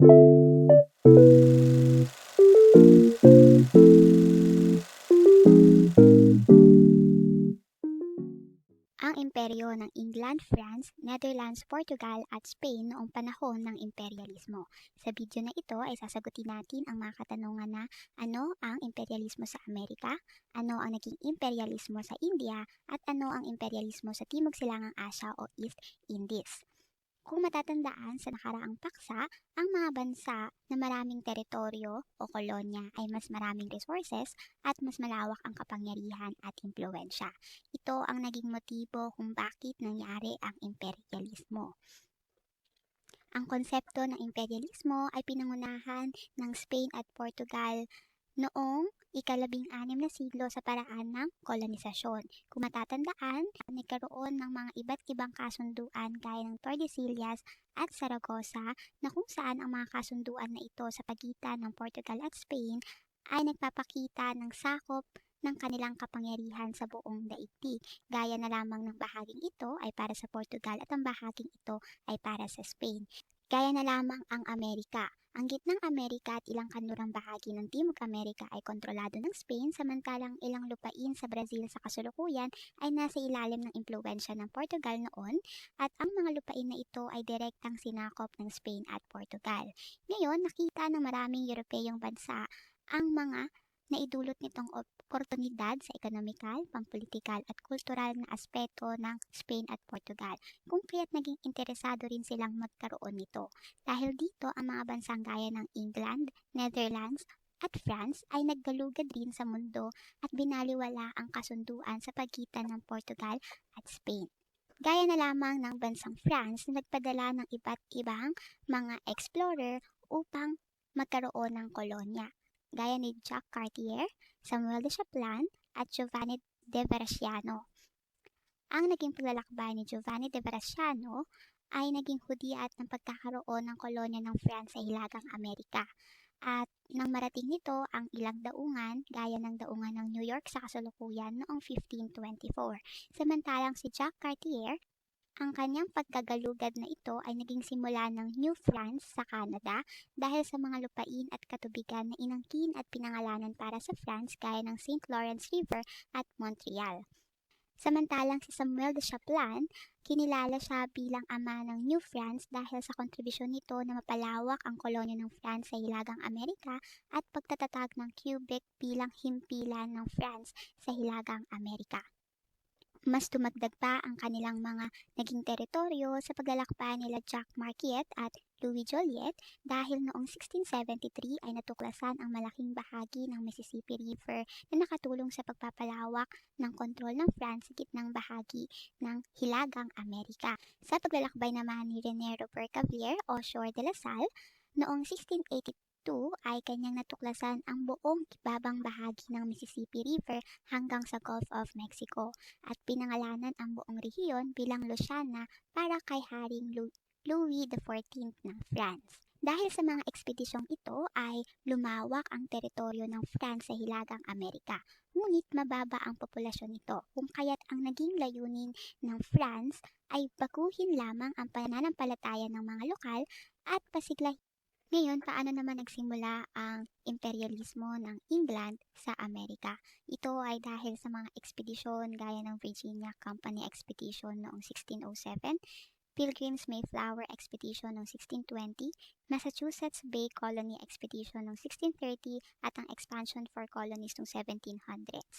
ang imperyo ng England, France, Netherlands, Portugal at Spain noong panahon ng imperialismo. Sa video na ito ay sasagutin natin ang mga katanungan na ano ang imperialismo sa Amerika, ano ang naging imperialismo sa India, at ano ang imperialismo sa Timog Silangang Asya o East Indies. Kung matatandaan sa nakaraang paksa, ang mga bansa na maraming teritoryo o kolonya ay mas maraming resources at mas malawak ang kapangyarihan at impluensya. Ito ang naging motibo kung bakit nangyari ang imperialismo. Ang konsepto ng imperialismo ay pinangunahan ng Spain at Portugal noong ikalabing anim na siglo sa paraan ng kolonisasyon. Kung matatandaan, nagkaroon ng mga iba't ibang kasunduan gaya ng Tordesillas at Saragossa na kung saan ang mga kasunduan na ito sa pagitan ng Portugal at Spain ay nagpapakita ng sakop ng kanilang kapangyarihan sa buong daigdig. Gaya na lamang ng bahaging ito ay para sa Portugal at ang bahaging ito ay para sa Spain. Gaya na lamang ang Amerika. Ang gitnang Amerika at ilang kanlurang bahagi ng Timog Amerika ay kontrolado ng Spain samantalang ilang lupain sa Brazil sa kasulukuyan ay nasa ilalim ng impluensya ng Portugal noon at ang mga lupain na ito ay direktang sinakop ng Spain at Portugal. Ngayon, nakita ng maraming Europeyong bansa ang mga naidulot nitong oportunidad sa ekonomikal, pampolitikal at kultural na aspeto ng Spain at Portugal, kung kaya't naging interesado rin silang magkaroon nito. Dahil dito, ang mga bansang gaya ng England, Netherlands, at France ay naggalugad rin sa mundo at binaliwala ang kasunduan sa pagitan ng Portugal at Spain. Gaya na lamang ng bansang France na nagpadala ng iba't ibang mga explorer upang magkaroon ng kolonya gaya ni Jack Cartier, Samuel de Chaplan, at Giovanni de Verasciano. Ang naging paglalakbay ni Giovanni de Verasciano ay naging hudyat ng pagkakaroon ng kolonya ng France sa Hilagang Amerika. At nang marating nito ang ilang daungan gaya ng daungan ng New York sa kasalukuyan noong 1524. Samantalang si Jack Cartier ang kanyang pagkagalugad na ito ay naging simula ng New France sa Canada dahil sa mga lupain at katubigan na inangkin at pinangalanan para sa France gaya ng St. Lawrence River at Montreal. Samantalang si Samuel de Chaplan, kinilala siya bilang ama ng New France dahil sa kontribusyon nito na mapalawak ang kolonya ng France sa Hilagang Amerika at pagtatatag ng Quebec bilang himpilan ng France sa Hilagang Amerika mas tumagdag pa ang kanilang mga naging teritoryo sa paglalakbay nila Jack Marquette at Louis Joliet dahil noong 1673 ay natuklasan ang malaking bahagi ng Mississippi River na nakatulong sa pagpapalawak ng kontrol ng France sa gitnang bahagi ng Hilagang Amerika. Sa paglalakbay naman ni René Robert Cavier o Shore de la Salle, noong 1682 2 ay kanyang natuklasan ang buong ibabang bahagi ng Mississippi River hanggang sa Gulf of Mexico at pinangalanan ang buong rehiyon bilang Louisiana para kay Haring Louis XIV ng France. Dahil sa mga ekspedisyong ito ay lumawak ang teritoryo ng France sa Hilagang Amerika. Ngunit mababa ang populasyon nito kung kaya't ang naging layunin ng France ay baguhin lamang ang pananampalataya ng mga lokal at pasiglahin ngayon, paano naman nagsimula ang imperialismo ng England sa Amerika? Ito ay dahil sa mga ekspedisyon gaya ng Virginia Company Expedition noong 1607, Pilgrim's Mayflower Expedition noong 1620, Massachusetts Bay Colony Expedition noong 1630 at ang Expansion for Colonies noong 1700s.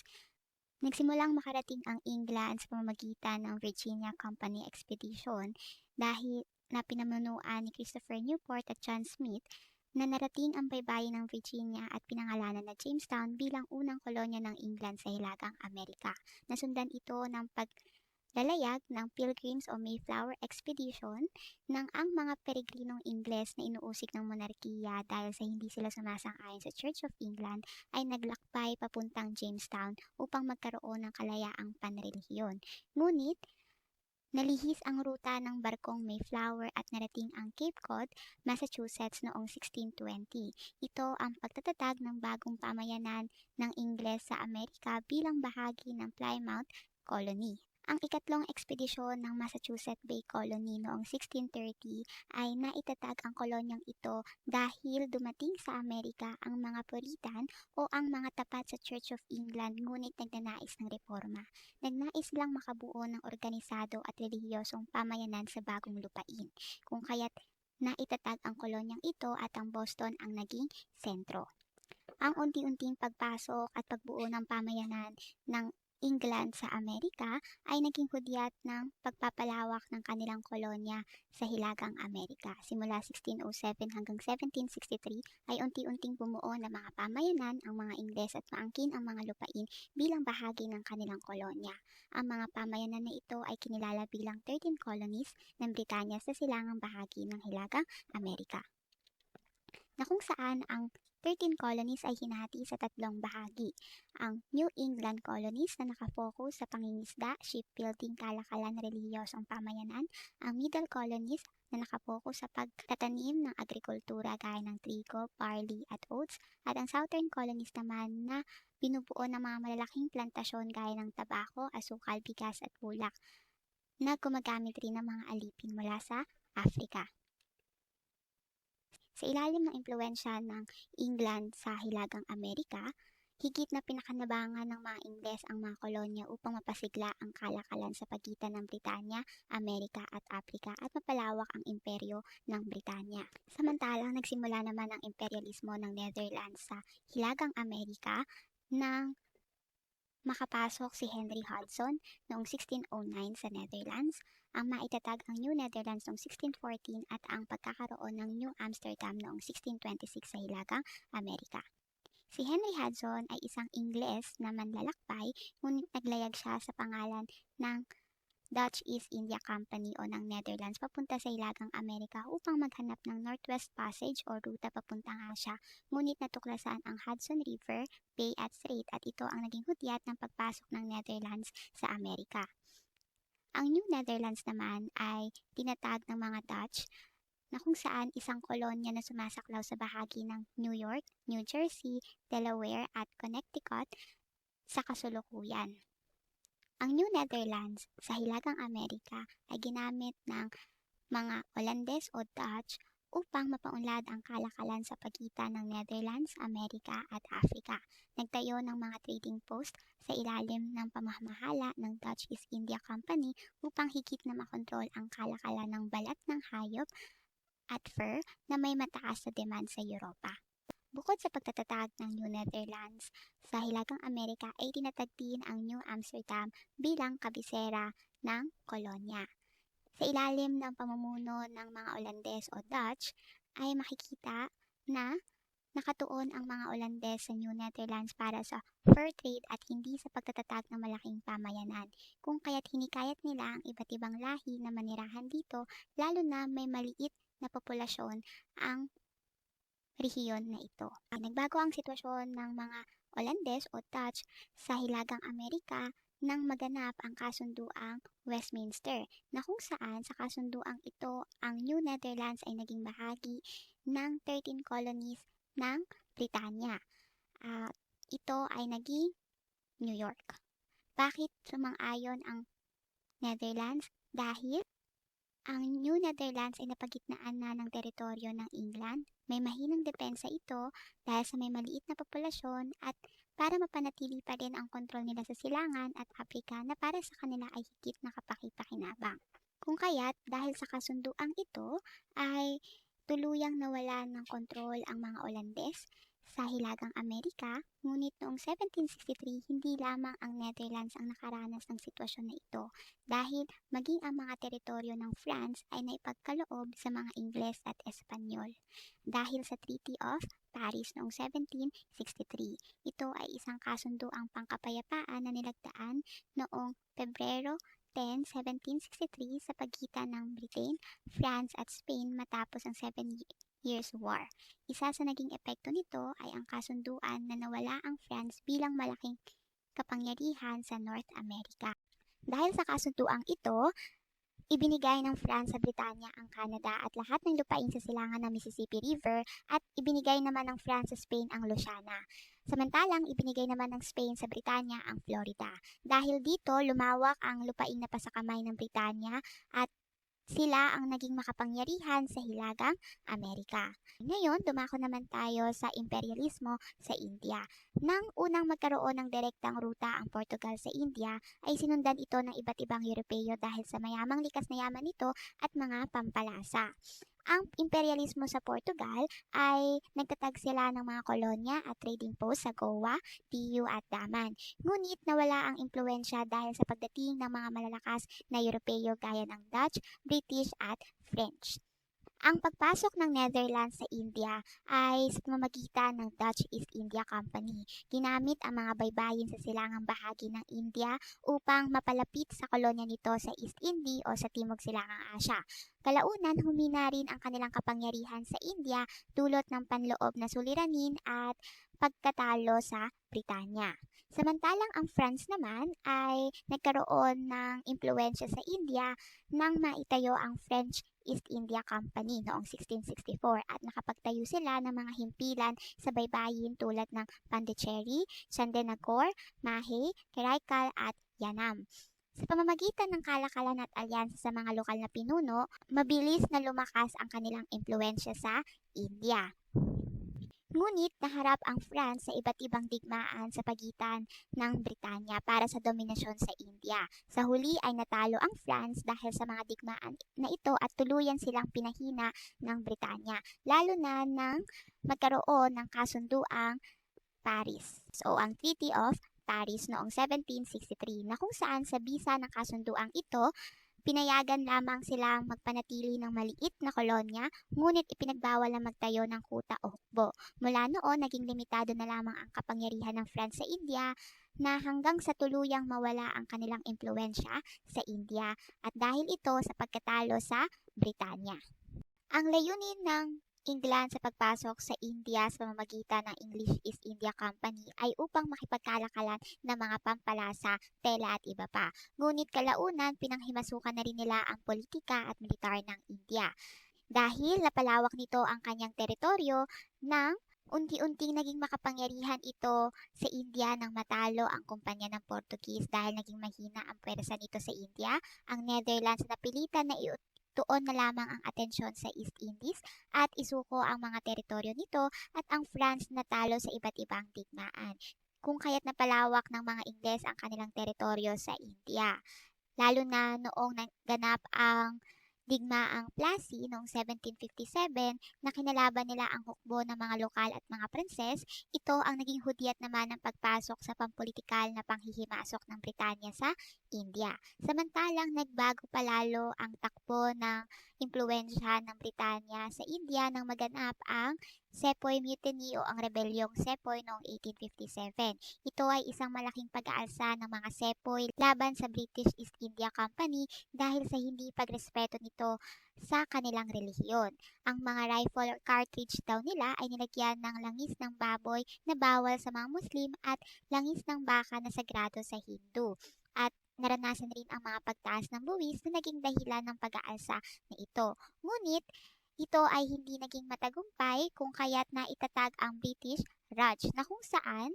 Nagsimulang makarating ang England sa pamamagitan ng Virginia Company Expedition dahil na pinamunuan ni Christopher Newport at John Smith na narating ang baybayin ng Virginia at pinangalanan na Jamestown bilang unang kolonya ng England sa Hilagang Amerika. Nasundan ito ng paglalayag ng Pilgrims o Mayflower Expedition ng ang mga peregrinong Ingles na inuusik ng monarkiya dahil sa hindi sila sumasang-ayon sa Church of England ay naglakbay papuntang Jamestown upang magkaroon ng kalayaang panrelihiyon. Ngunit, Nalihis ang ruta ng barkong Mayflower at narating ang Cape Cod, Massachusetts noong 1620. Ito ang pagtatatag ng bagong pamayanan ng Ingles sa Amerika bilang bahagi ng Plymouth Colony. Ang ikatlong ekspedisyon ng Massachusetts Bay Colony noong 1630 ay naitatag ang kolonyang ito dahil dumating sa Amerika ang mga Puritan o ang mga tapat sa Church of England ngunit nagnanais ng reforma. Nagnais lang makabuo ng organisado at relihiyosong pamayanan sa bagong lupain, kung kaya't naitatag ang kolonyang ito at ang Boston ang naging sentro. Ang unti-unting pagpasok at pagbuo ng pamayanan ng England sa Amerika ay naging hudyat ng pagpapalawak ng kanilang kolonya sa Hilagang Amerika. Simula 1607 hanggang 1763 ay unti-unting bumuo ng mga pamayanan ang mga Ingles at maangkin ang mga lupain bilang bahagi ng kanilang kolonya. Ang mga pamayanan na ito ay kinilala bilang 13 colonies ng Britanya sa silangang bahagi ng Hilagang Amerika na kung saan ang 13 colonies ay hinati sa tatlong bahagi. Ang New England colonies na nakafocus sa pangingisda, shipbuilding, kalakalan, relihiyosong pamayanan. Ang Middle colonies na nakapokus sa pagtatanim ng agrikultura gaya ng trigo, barley at oats. At ang Southern colonies naman na binubuo ng mga malalaking plantasyon gaya ng tabako, asukal, bigas at bulak na gumagamit rin ng mga alipin mula sa Africa. Sa ilalim ng impluensya ng England sa Hilagang Amerika, higit na pinakanabangan ng mga Ingles ang mga kolonya upang mapasigla ang kalakalan sa pagitan ng Britanya, Amerika at Afrika at mapalawak ang imperyo ng Britanya. Samantalang nagsimula naman ang imperialismo ng Netherlands sa Hilagang Amerika nang makapasok si Henry Hudson noong 1609 sa Netherlands ang maitatag ang New Netherlands noong 1614 at ang pagkakaroon ng New Amsterdam noong 1626 sa Hilagang Amerika. Si Henry Hudson ay isang Ingles na manlalakbay ngunit naglayag siya sa pangalan ng Dutch East India Company o ng Netherlands papunta sa Hilagang Amerika upang maghanap ng Northwest Passage o ruta papuntang Asya. Ngunit natuklasan ang Hudson River, Bay at Strait at ito ang naging hudyat ng pagpasok ng Netherlands sa Amerika. Ang New Netherlands naman ay tinatag ng mga Dutch na kung saan isang kolonya na sumasaklaw sa bahagi ng New York, New Jersey, Delaware at Connecticut sa kasulukuyan. Ang New Netherlands sa Hilagang Amerika ay ginamit ng mga Olandes o Dutch upang mapaunlad ang kalakalan sa pagitan ng Netherlands, Amerika at Afrika. Nagtayo ng mga trading post sa ilalim ng pamamahala ng Dutch East India Company upang higit na makontrol ang kalakalan ng balat ng hayop at fur na may mataas na demand sa Europa. Bukod sa pagtatatag ng New Netherlands, sa Hilagang Amerika ay tinatag ang New Amsterdam bilang kabisera ng kolonya. Sa ilalim ng pamumuno ng mga Olandes o Dutch ay makikita na nakatuon ang mga Olandes sa New Netherlands para sa fur trade at hindi sa pagtatatag ng malaking pamayanan, kung kaya't hinikayat nila ang iba't ibang lahi na manirahan dito lalo na may maliit na populasyon ang rehiyon na ito. Nagbago ang sitwasyon ng mga Olandes o Dutch sa Hilagang Amerika nang maganap ang kasunduang Westminster na kung saan sa kasunduang ito ang New Netherlands ay naging bahagi ng 13 colonies ng Britanya. Uh, ito ay naging New York. Bakit sumang-ayon ang Netherlands? Dahil ang New Netherlands ay napagitnaan na ng teritoryo ng England. May mahinang depensa ito dahil sa may maliit na populasyon at para mapanatili pa rin ang kontrol nila sa silangan at Afrika na para sa kanila ay higit na kapakipakinabang. Kung kaya't dahil sa kasunduang ito ay tuluyang nawala ng kontrol ang mga Olandes sa Hilagang Amerika, ngunit noong 1763 hindi lamang ang Netherlands ang nakaranas ng sitwasyon na ito dahil maging ang mga teritoryo ng France ay naipagkaloob sa mga Ingles at Espanyol. Dahil sa Treaty of Paris noong 1763, ito ay isang kasunduang pangkapayapaan na nilagdaan noong Pebrero 10, 1763 sa pagitan ng Britain, France at Spain matapos ang Seven Years' War. Isa sa naging epekto nito ay ang kasunduan na nawala ang France bilang malaking kapangyarihan sa North America. Dahil sa kasunduang ito, Ibinigay ng France sa Britanya ang Canada at lahat ng lupain sa silangan ng Mississippi River at ibinigay naman ng France sa Spain ang Louisiana. Samantalang ibinigay naman ng Spain sa Britanya ang Florida. Dahil dito, lumawak ang lupain na pasakamay ng Britanya at sila ang naging makapangyarihan sa Hilagang Amerika. Ngayon, dumako naman tayo sa imperialismo sa India. Nang unang magkaroon ng direktang ruta ang Portugal sa India, ay sinundan ito ng iba't ibang Europeo dahil sa mayamang likas na yaman nito at mga pampalasa. Ang imperialismo sa Portugal ay nagtatag sila ng mga kolonya at trading post sa Goa, Tiyu at Daman. Ngunit nawala ang impluensya dahil sa pagdating ng mga malalakas na Europeo gaya ng Dutch, British at French. Ang pagpasok ng Netherlands sa India ay sa pamamagitan ng Dutch East India Company. Ginamit ang mga baybayin sa silangang bahagi ng India upang mapalapit sa kolonya nito sa East India o sa Timog Silangang Asya. Kalaunan, humina rin ang kanilang kapangyarihan sa India dulot ng panloob na suliranin at pagkatalo sa Britanya. Samantalang ang France naman ay nagkaroon ng impluensya sa India nang maitayo ang French East India Company noong 1664 at nakapagtayo sila ng mga himpilan sa baybayin tulad ng Pondicherry, Chandenagor, Mahe, Karaikal at Yanam. Sa pamamagitan ng kalakalan at alyansa sa mga lokal na pinuno, mabilis na lumakas ang kanilang impluensya sa India. Ngunit naharap ang France sa iba't ibang digmaan sa pagitan ng Britanya para sa dominasyon sa India. Sa huli ay natalo ang France dahil sa mga digmaan na ito at tuluyan silang pinahina ng Britanya, lalo na nang magkaroon ng kasunduang Paris. So, ang Treaty of Paris noong 1763 na kung saan sa bisa ng kasunduang ito Pinayagan lamang silang magpanatili ng maliit na kolonya, ngunit ipinagbawal na magtayo ng kuta o hukbo. Mula noon, naging limitado na lamang ang kapangyarihan ng France sa India na hanggang sa tuluyang mawala ang kanilang impluensya sa India at dahil ito sa pagkatalo sa Britanya. Ang layunin ng England sa pagpasok sa India sa pamamagitan ng English East India Company ay upang makipagkalakalan ng mga pampalasa, tela at iba pa. Ngunit kalaunan, pinanghimasukan na rin nila ang politika at militar ng India. Dahil napalawak nito ang kanyang teritoryo nang unti-unting naging makapangyarihan ito sa India nang matalo ang kumpanya ng Portuguese dahil naging mahina ang pwersa nito sa India, ang Netherlands na napilitan na tuon na lamang ang atensyon sa East Indies at isuko ang mga teritoryo nito at ang France natalo sa iba't ibang digmaan. Kung kaya't napalawak ng mga Ingles ang kanilang teritoryo sa India. Lalo na noong naganap ang digmaang Plassey noong 1757 na kinalaban nila ang hukbo ng mga lokal at mga prinses, ito ang naging hudyat naman ng pagpasok sa pampolitikal na panghihimasok ng Britanya sa India. Samantalang nagbago palalo ang takbo ng impluensya ng Britanya sa India nang maganap ang Sepoy Mutiny o ang Rebelyong Sepoy noong 1857. Ito ay isang malaking pag-aalsa ng mga Sepoy laban sa British East India Company dahil sa hindi pagrespeto nito sa kanilang relihiyon. Ang mga rifle cartridge daw nila ay nilagyan ng langis ng baboy na bawal sa mga Muslim at langis ng baka na sagrado sa Hindu. At naranasan rin ang mga pagtaas ng buwis na naging dahilan ng pag-aalsa na ito. Ngunit, ito ay hindi naging matagumpay kung kaya't na itatag ang British Raj na kung saan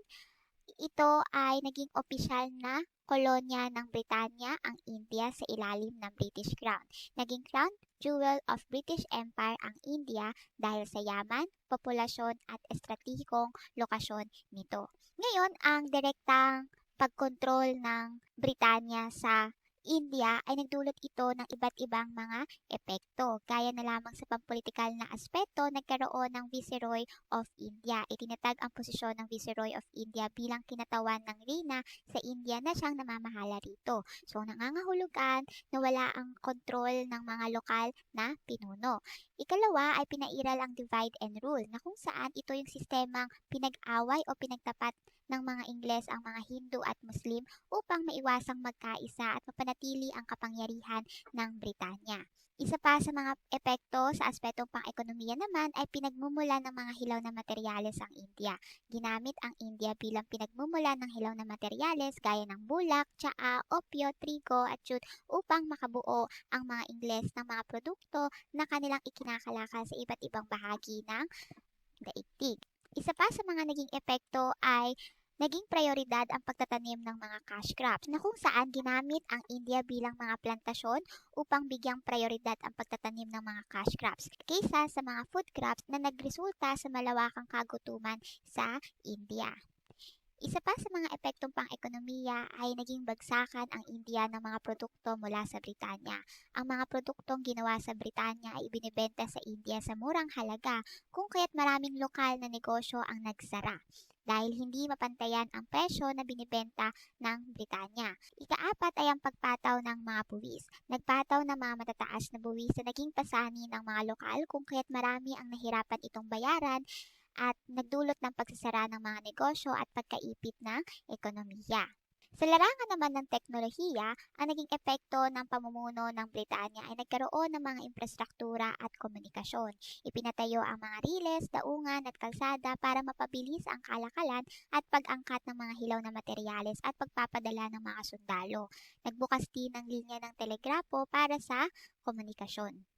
ito ay naging opisyal na kolonya ng Britanya ang India sa ilalim ng British Crown. Naging crown jewel of British Empire ang India dahil sa yaman, populasyon at estratehikong lokasyon nito. Ngayon, ang direktang pagkontrol ng Britanya sa India ay nagdulot ito ng iba't ibang mga epekto. Gaya na lamang sa pampolitikal na aspeto, nagkaroon ng Viceroy of India. Itinatag ang posisyon ng Viceroy of India bilang kinatawan ng Reyna sa India na siyang namamahala rito. So nangangahulugan na wala ang kontrol ng mga lokal na pinuno. Ikalawa ay pinairal ang divide and rule na kung saan ito yung sistemang pinag-away o pinagtapat ng mga Ingles ang mga Hindu at Muslim upang maiwasang magkaisa at mapanatili ang kapangyarihan ng Britanya. Isa pa sa mga epekto sa aspetong pang-ekonomiya naman ay pinagmumula ng mga hilaw na materyales ang India. Ginamit ang India bilang pinagmumula ng hilaw na materyales gaya ng bulak, tsaa, opyo, trigo at jute upang makabuo ang mga Ingles ng mga produkto na kanilang ikinakalakal sa iba't ibang bahagi ng daigdig. Isa pa sa mga naging epekto ay naging prioridad ang pagtatanim ng mga cash crops na kung saan ginamit ang India bilang mga plantasyon upang bigyang prioridad ang pagtatanim ng mga cash crops kaysa sa mga food crops na nagresulta sa malawakang kagutuman sa India. Isa pa sa mga epektong pang-ekonomiya ay naging bagsakan ang India ng mga produkto mula sa Britanya. Ang mga produktong ginawa sa Britanya ay ibinibenta sa India sa murang halaga kung kaya't maraming lokal na negosyo ang nagsara dahil hindi mapantayan ang presyo na binibenta ng Britanya. Ikaapat ay ang pagpataw ng mga buwis. Nagpataw ng mga matataas na buwis na naging pasani ng mga lokal kung kaya't marami ang nahirapan itong bayaran at nagdulot ng pagsasara ng mga negosyo at pagkaipit ng ekonomiya. Sa larangan naman ng teknolohiya, ang naging epekto ng pamumuno ng Britanya ay nagkaroon ng mga infrastruktura at komunikasyon. Ipinatayo ang mga riles, daungan at kalsada para mapabilis ang kalakalan at pag-angkat ng mga hilaw na materyales at pagpapadala ng mga sundalo. Nagbukas din ng linya ng telegrapo para sa komunikasyon.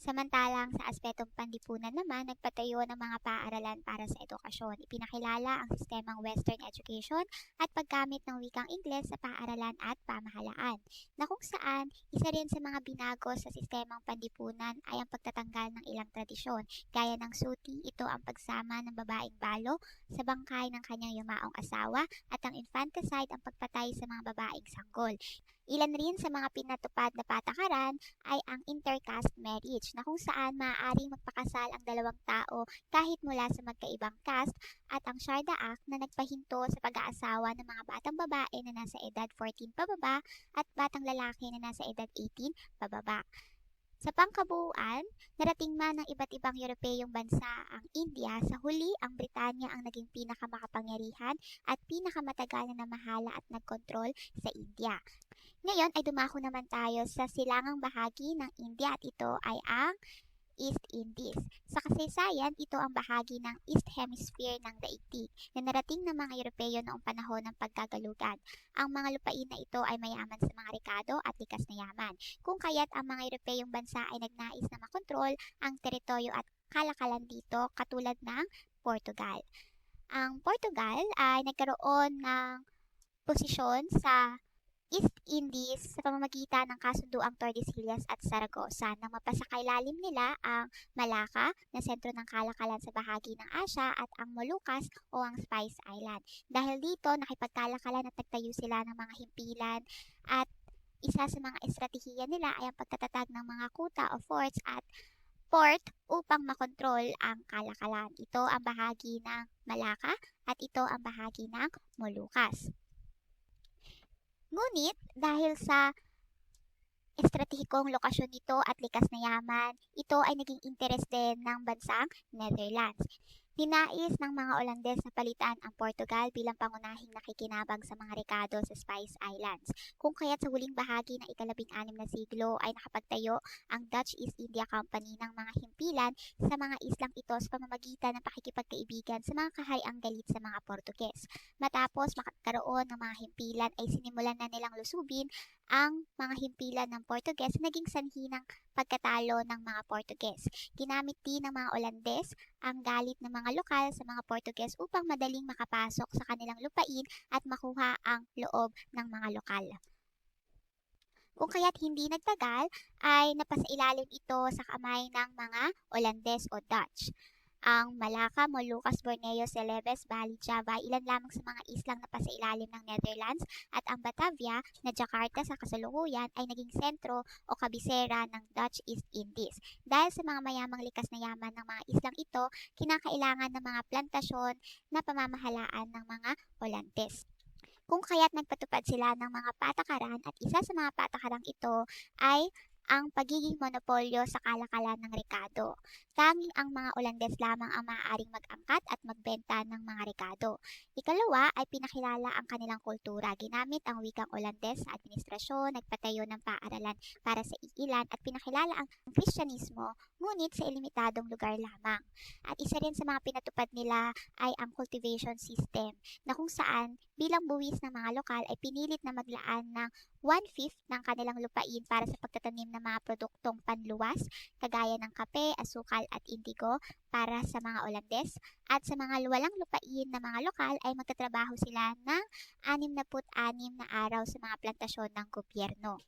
Samantalang sa aspetong panlipunan naman, nagpatayo ng mga paaralan para sa edukasyon. Ipinakilala ang sistemang Western education at paggamit ng wikang Ingles sa paaralan at pamahalaan, na kung saan isa rin sa mga binago sa sistemang panlipunan ay ang pagtatanggal ng ilang tradisyon, gaya ng suti, ito ang pagsama ng babaeng balo sa bangkay ng kanyang yumaong asawa at ang infanticide ang pagpatay sa mga babaeng sanggol. Ilan rin sa mga pinatupad na patakaran ay ang intercaste marriage na kung saan maaaring magpakasal ang dalawang tao kahit mula sa magkaibang caste at ang Sharda Act na nagpahinto sa pag-aasawa ng mga batang babae na nasa edad 14 pababa at batang lalaki na nasa edad 18 pababa. Sa pangkabuuan, narating man ng iba't ibang Europeyong bansa ang India, sa huli ang Britanya ang naging pinakamakapangyarihan at pinakamatagal na namahala at nagkontrol sa India. Ngayon ay dumako naman tayo sa silangang bahagi ng India at ito ay ang East Indies. Sa kasaysayan, ito ang bahagi ng East Hemisphere ng daigdig na narating ng mga Europeo noong panahon ng pagkagalugan. Ang mga lupain na ito ay mayaman sa mga rekado at likas na yaman. Kung kaya't ang mga Europeyong bansa ay nagnais na makontrol ang teritoryo at kalakalan dito katulad ng Portugal. Ang Portugal ay nagkaroon ng posisyon sa East Indies sa pamamagitan ng kasunduang Tordesillas at Saragossa nang mapasakailalim nila ang Malacca na sentro ng kalakalan sa bahagi ng Asya at ang Moluccas o ang Spice Island. Dahil dito nakipagkalakalan at nagtayo sila ng mga himpilan at isa sa mga estratehiya nila ay ang pagtatatag ng mga kuta o forts at port upang makontrol ang kalakalan. Ito ang bahagi ng Malacca at ito ang bahagi ng Moluccas. Ngunit dahil sa estratehikong lokasyon nito at likas na yaman, ito ay naging interes din ng bansang Netherlands. Ninais ng mga Olandes na palitan ang Portugal bilang pangunahing nakikinabang sa mga rekado sa Spice Islands. Kung kaya't sa huling bahagi ng ikalabing-anim na siglo ay nakapagtayo ang Dutch East India Company ng mga himpilan sa mga islang ito sa pamamagitan ng pakikipagkaibigan sa mga kahariang galit sa mga Portuges. Matapos makakaroon ng mga himpilan ay sinimulan na nilang lusubin ang mga himpilan ng Portuges na naging sanhi ng pagkatalo ng mga Portuges. Ginamit din ng mga Olandes ang galit ng mga lokal sa mga Portuges upang madaling makapasok sa kanilang lupain at makuha ang loob ng mga lokal. Kung kaya't hindi nagtagal ay napasailalim ito sa kamay ng mga Olandes o Dutch ang Malacca, Moluccas, Borneo, Celebes, Bali, Java, ilan lamang sa mga islang na pasailalim ng Netherlands at ang Batavia na Jakarta sa kasalukuyan ay naging sentro o kabisera ng Dutch East Indies. Dahil sa mga mayamang likas na yaman ng mga islang ito, kinakailangan ng mga plantasyon na pamamahalaan ng mga Holandes kung kaya't nagpatupad sila ng mga patakaran at isa sa mga patakarang ito ay ang pagiging monopolyo sa kalakalan ng rekado. Tanging ang mga Olandes lamang ang maaaring mag-angkat at magbenta ng mga rekado. Ikalawa ay pinakilala ang kanilang kultura. Ginamit ang wikang Olandes sa administrasyon, nagpatayo ng paaralan para sa iilan at pinakilala ang Kristyanismo ngunit sa ilimitadong lugar lamang. At isa rin sa mga pinatupad nila ay ang cultivation system na kung saan bilang buwis ng mga lokal ay pinilit na maglaan ng one-fifth ng kanilang lupain para sa pagtatanim ng mga produktong panluwas kagaya ng kape, asukal at indigo para sa mga Olandes at sa mga walang lupain na mga lokal ay magtatrabaho sila ng 66 na araw sa mga plantasyon ng gobyerno.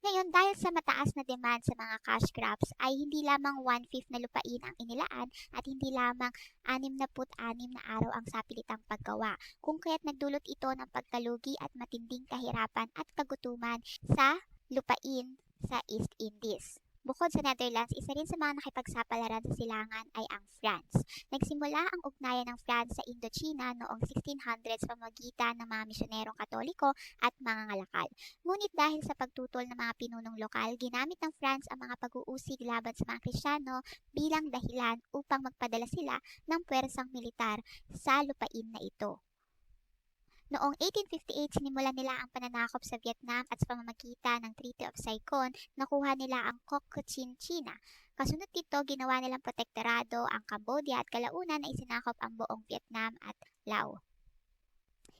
Ngayon, dahil sa mataas na demand sa mga cash crops, ay hindi lamang one-fifth na lupain ang inilaan at hindi lamang 66 na araw ang sapilitang paggawa, kung kaya't nagdulot ito ng pagkalugi at matinding kahirapan at kagutuman sa lupain sa East Indies. Bukod sa Netherlands, isa rin sa mga nakipagsapalaran sa silangan ay ang France. Nagsimula ang ugnayan ng France sa Indochina noong 1600s pamagitan ng mga misyonerong katoliko at mga ngalakal. Ngunit dahil sa pagtutol ng mga pinunong lokal, ginamit ng France ang mga pag-uusig laban sa mga Krisyano bilang dahilan upang magpadala sila ng puwersang militar sa lupain na ito. Noong 1858, sinimulan nila ang pananakop sa Vietnam at sa pamamagitan ng Treaty of Saigon, nakuha nila ang Cochin China. Kasunod dito, ginawa nilang protektorado ang Cambodia at kalaunan na isinakop ang buong Vietnam at Laos.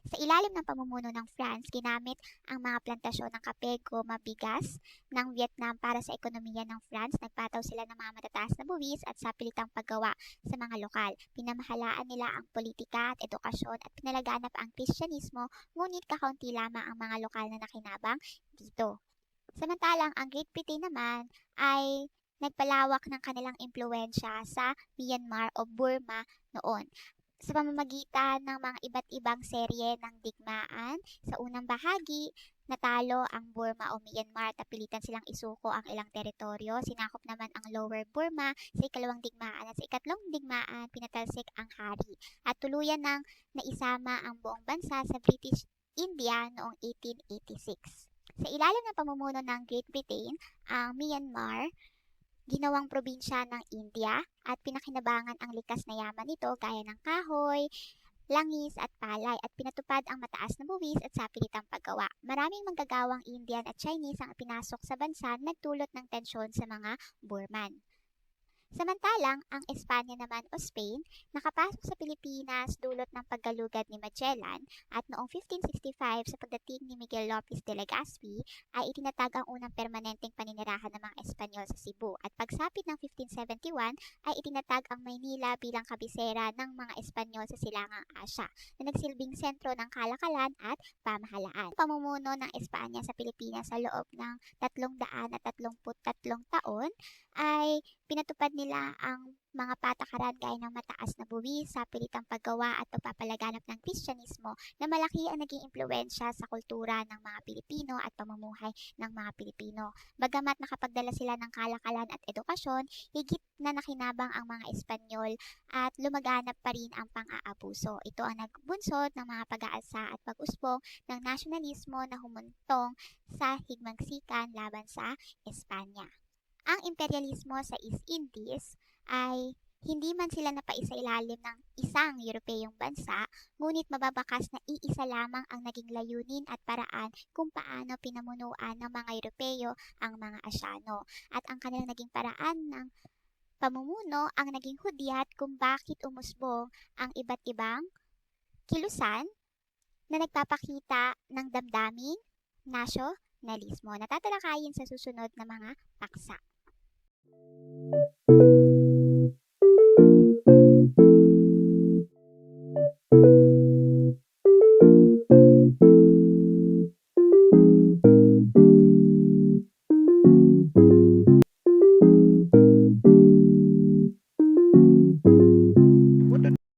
Sa ilalim ng pamumuno ng France, ginamit ang mga plantasyon ng kape, goma, bigas ng Vietnam para sa ekonomiya ng France. Nagpataw sila ng mga matataas na buwis at sapilitang paggawa sa mga lokal. Pinamahalaan nila ang politika at edukasyon at pinalaganap ang Kristyanismo, ngunit kakaunti lamang ang mga lokal na nakinabang dito. Samantalang ang Great Britain naman ay nagpalawak ng kanilang impluensya sa Myanmar o Burma noon sa pamamagitan ng mga iba't ibang serye ng digmaan. Sa unang bahagi, natalo ang Burma o Myanmar at napilitan silang isuko ang ilang teritoryo. Sinakop naman ang Lower Burma sa ikalawang digmaan at sa ikatlong digmaan, pinatalsik ang hari. At tuluyan ng naisama ang buong bansa sa British India noong 1886. Sa ilalim ng pamumuno ng Great Britain, ang Myanmar ginawang probinsya ng India at pinakinabangan ang likas na yaman nito gaya ng kahoy, langis at palay at pinatupad ang mataas na buwis at sapilitang paggawa. Maraming manggagawang Indian at Chinese ang pinasok sa bansa nagdulot ng tensyon sa mga Burman. Samantalang, ang Espanya naman o Spain, nakapasok sa Pilipinas dulot ng paggalugad ni Magellan at noong 1565 sa pagdating ni Miguel Lopez de Legazpi ay itinatag ang unang permanenteng paninirahan ng mga Espanyol sa Cebu at pagsapit ng 1571 ay itinatag ang Maynila bilang kabisera ng mga Espanyol sa Silangang Asya na nagsilbing sentro ng kalakalan at pamahalaan. Pamumuno ng Espanya sa Pilipinas sa loob ng 333 taon ay pinatupad nila ang mga patakaran gaya ng mataas na buwis sa pilitang paggawa at pagpapalaganap ng Kristyanismo na malaki ang naging impluensya sa kultura ng mga Pilipino at pamumuhay ng mga Pilipino. Bagamat nakapagdala sila ng kalakalan at edukasyon, higit na nakinabang ang mga Espanyol at lumaganap pa rin ang pang-aabuso. Ito ang nagbunsod ng mga pag-aalsa at pag-usbong ng nasyonalismo na humuntong sa higmangsikan laban sa Espanya ang imperialismo sa East Indies ay hindi man sila ilalim ng isang Europeyong bansa, ngunit mababakas na iisa lamang ang naging layunin at paraan kung paano pinamunuan ng mga Europeyo ang mga Asyano. At ang kanilang naging paraan ng pamumuno ang naging hudyat kung bakit umusbong ang iba't ibang kilusan na nagpapakita ng damdamin, nasyonalismo na tatalakayin sa susunod na mga paksa. thank you